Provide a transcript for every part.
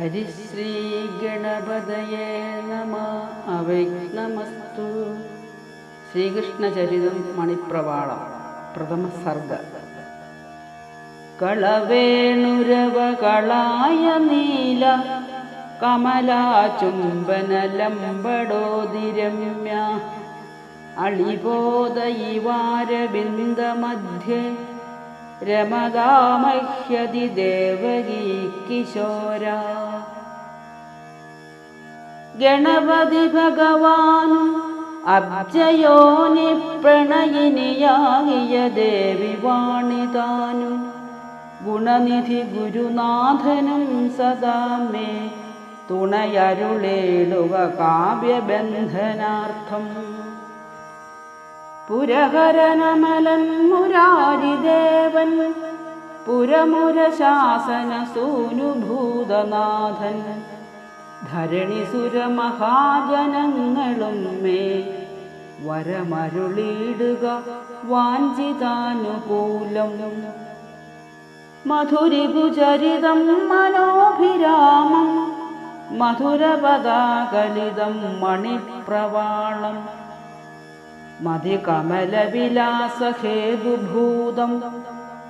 ഹരിശ്രീ ഗണപതയേ നമ അവൈനമസ്തു ശ്രീകൃഷ്ണചരിതം മണിപ്രവാളം. പ്രഥമ സർഗ. കളവേണുരവ കളായ നീല കമലാചുംബനലംബടോതിരമ്യ അളിബോധയിവാരബിന്ദമധ്യേ രമതാമഹ്യതി ദേവകീ കിശോര ഗണപതി ഭഗവാനു അബ്ജയോനി പ്രണയിനിയാകിയ ദേവി വാണിതാനും ഗുണനിധി ഗുരുനാഥനും സദാ മേ തുണയരുളേടുക കാവ്യബന്ധനാർത്ഥം പുരഹരനമലൻ മുരാരിദേവൻ പുരമുരശാസന സൂനുഭൂതനാഥൻ ധരണിസുര മഹാജനങ്ങളും മേ വരമരുളിയിടുക വാഞ്ചിതാനുകൂലം. മധുരിഭുചരിതം മനോഭിരാമം മധുരപദാകലിതം മണിപ്രവാളം. മതികമലവിലാസഹേതുഭൂതം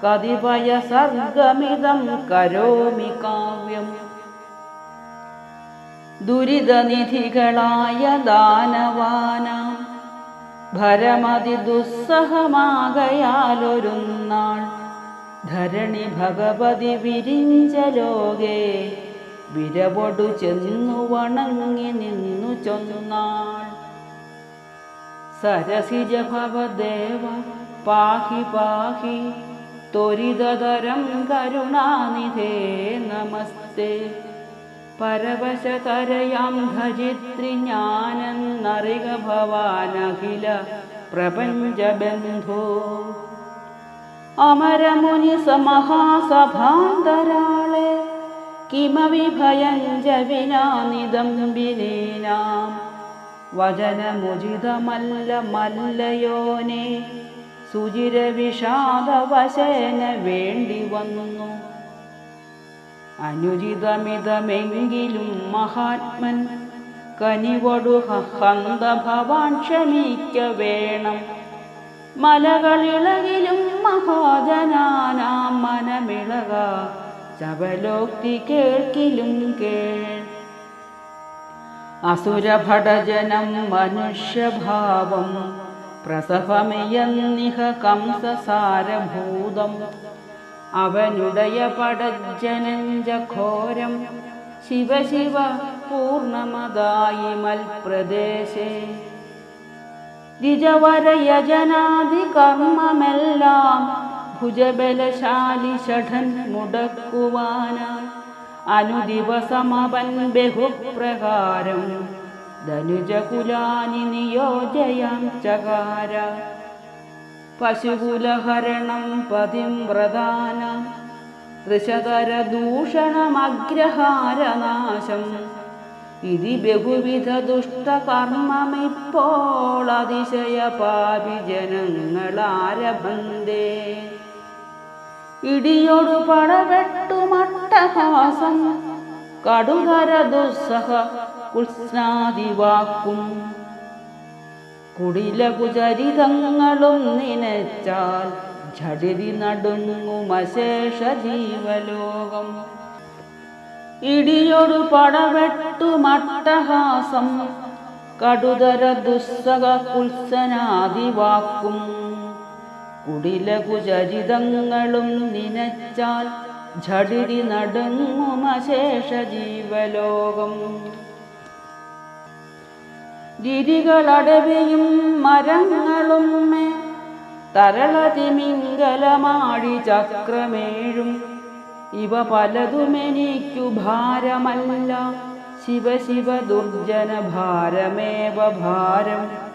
കതിപയ സർഗമിതം കരോമി കാവ്യം. ദുരിതനിധികളായ ദാനവാനാം ഭരമതി ദുസ്സഹമാകയാലൊരുന്നാൾ ധരണി ഭഗവതി വിരിഞ്ച ലോകേ വിരവൊടു ചെന്നു വണങ്ങി നിന്നു ചൊന്നാൾ. सरसिज भवदेव पाहि पाहि त्वरिदरं करुणानिधे नमस्ते परवशकरयं भजित्रिज्ञानन्नरिकभवानखिल भवानखिल प्रपञ्चबन्धो अमरमुनिसमहासभान्तराळे किमविभयं जनानिदं विनेनाम् വചനമുചിതമല്ല മല്ലയോനെ. സുചിരവിഷാദവശേന വേണ്ടി വന്നു അനുചിതമിതമെങ്കിലും മഹാത്മൻ കനിവടു ഹന്ത ഭവാൻ ക്ഷമിക്ക വേണം. മലകളിളകിലും മഹാജനാനാം മനമിളക ചപലോക്തി കേൾക്കിലും കേൾ അസുരഭടജനം മനുഷ്യഭാവം. പ്രസവമിയന്നിഹ കംസസാരഭൂതം. അവനുടയ പടജ്ജനഞ്ച ശിവശിവ ശിവ ശിവ പൂർണമതായി മൽപ്രദേശേ. ദ്വിജവരയജനാദികർമ്മമെല്ലാം ഭുജബലശാലി ഷഠൻ മുടക്കുവാനായി. അനുദിവസമവൻ ബഹുപ്രകാരം ധനുജകുലാനി നിയോജയാം ചകാര. പശുകുലഹരണം പതിം പ്രധാന ത്രിശതര ദൂഷണമഗ്രഹാരനാശം ഇതി ബഹുവിധ ദുഷ്ടകർമ്മമിപ്പോൾ അതിശയ പാപി ജനങ്ങളാരഭന്തേ ഇടിയൊടു പടവെട്ടുമട്ടഹാസം കടുകര ദുസ്സഹ കുസ്നാദിവാക്കും കുടിലകുചരിതങ്ങളും നിനച്ചാൽ ഝടിതി നടുങ്ങുമശേഷ ജീവലോകം ഇടിയൊടു പടവെട്ടുമട്ടഹാസം കടുതര ദുസ്സഹ കുൽസനാദിവാക്കും കുടിലകുചരിതങ്ങളും നിനച്ചാൽ ഝടിടി നടുങ്ങുമശേഷ ജീവലോകം. ഗിരികളടവിയും മരങ്ങളും തരളതിമിംഗലമാടി ചക്രമേഴും. ഇവ പലതുമെനിക്കു ഭാരമല്ല. ശിവ ശിവ ദുർജന ഭാരമേവ ഭാരം.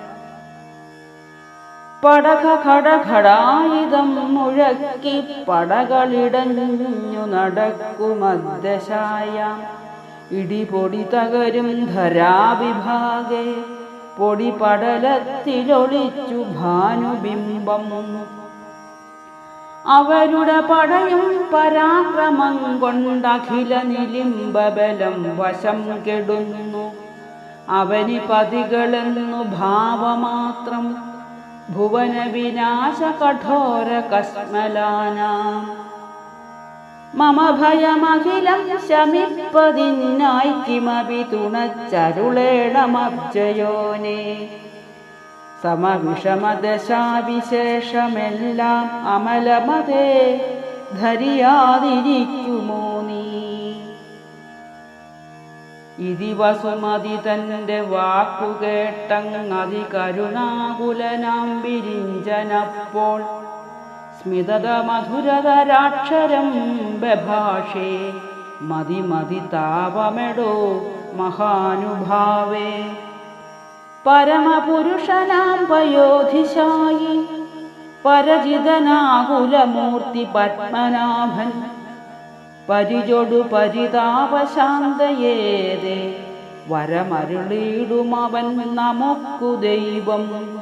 പടക ഘടഘടായുധം മുഴക്കി പടകളിടഞ്ഞു നടക്കുമദ്ദശായ ഇടിപൊടി തകരും ധരാവിഭാഗെ പൊടി പടലത്തിലൊളിച്ചു ഭാനുബിംബം. അവരുടെ പടയും പരാക്രമം കൊണ്ടഖില നിലിംബബലം വശം കെടുന്നു. അവനി പതികളെന്നു ഭാവമാത്രം ഭുവന വിനാശ കഠോര കസ്മലാനാം മമ ഭയമഖിലം ശമിപ്പതിനായി കിമപി തുണച്ചരുളേണമബ്ജയോനെ സമവിഷമദശാവിശേഷമെല്ലാം അമലമതേ ധരിയാതിരിക്കുമോ? നീ ഇതി വാക്കു തന്റെ വാക്കുകേട്ടങ്ങതി കരുണാകുലനാം വിരിഞ്ചനപ്പോൾ. സ്മിതത മധുരതരാക്ഷരം ബഭാഷേ മതി മതി താപമെടോ മഹാനുഭാവേ. പരമപുരുഷനാം പയോധിശായി പരചിതനാകുലമൂർത്തി പത്മനാഭൻ പരിചൊടു പരിതാപശാന്തയേതേ. വരമരുളിയിടുമവൻ നമുക്കു ദൈവം.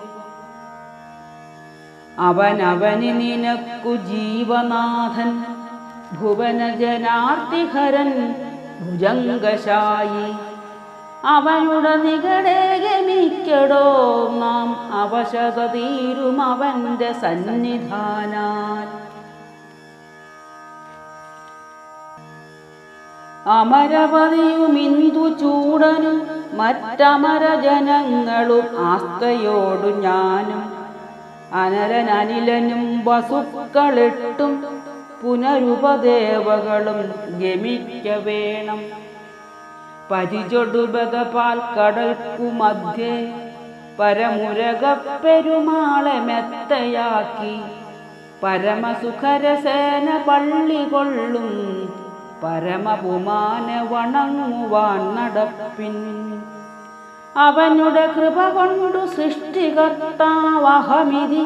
അവനവന് നിനക്കു ജീവനാഥൻ. ഭുവനജനാർത്തിഹരൻ ഭുജംഗശായി. അവനുടെ നികടേ ഗമിക്കടോ നാം അവശത തീരും സന്നിധാനാൽ. അമരപതിയുമിന്ദു ചൂടനും മറ്റമര ജനങ്ങളും ആസ്തയോടു ഞാനും. അനലനനിലനും വസുക്കളിട്ടും പുനരുപദേവകളും ഗമിക്ക വേണം. പരിചൊടുപകപാൽ കടൽക്കു മധ്യേ പരമുരക പെരുമാളെ മെത്തയാക്കി. പരമസുഖരസേന പള്ളി കൊള്ളും പരമപുമാന വണങ്ങുവാൻ നടപ്പിൻ. അവനുടെ കൃപ കൊണ്ടു സൃഷ്ടികർത്താവഹമിതി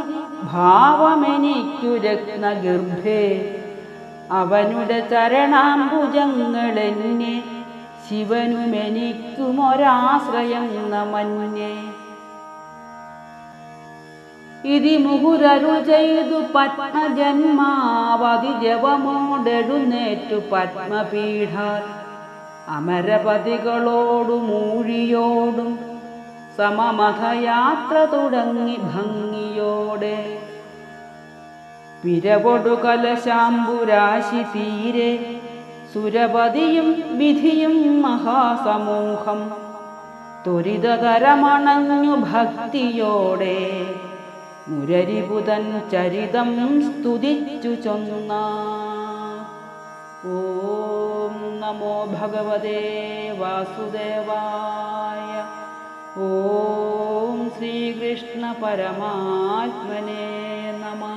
ഭാവമെനിക്കു രത്നഗർഭേ അവനുടെ ചരണാംബുജങ്ങളെന്നെ ശിവനുമെനിക്കുമൊരാശ്രയം നമന്യേ. ഇതി മുഹുരരു ചെയ്തു പത്മജന്മാവതി ജവമോടെടുന്നേറ്റു പത്മപീഠ. അമരപതികളോടു മൂഴിയോടും സമമഥയാത്ര തുടങ്ങി ഭംഗിയോടെ. പിരവൊടു കലശാംബുരാശി തീരെ സുരപതിയും വിധിയും മഹാസമൂഹം. ത്വരിതതരമണഞ്ഞു ഭക്തിയോടെ. മുരരിപുതൻ ചരിതം സ്തുതിച്ചു ചൊന്ന. ഓം നമോ ഭഗവതേ വാസുദേവായ. ഓം ശ്രീകൃഷ്ണ പരമാത്മനേ നമഃ.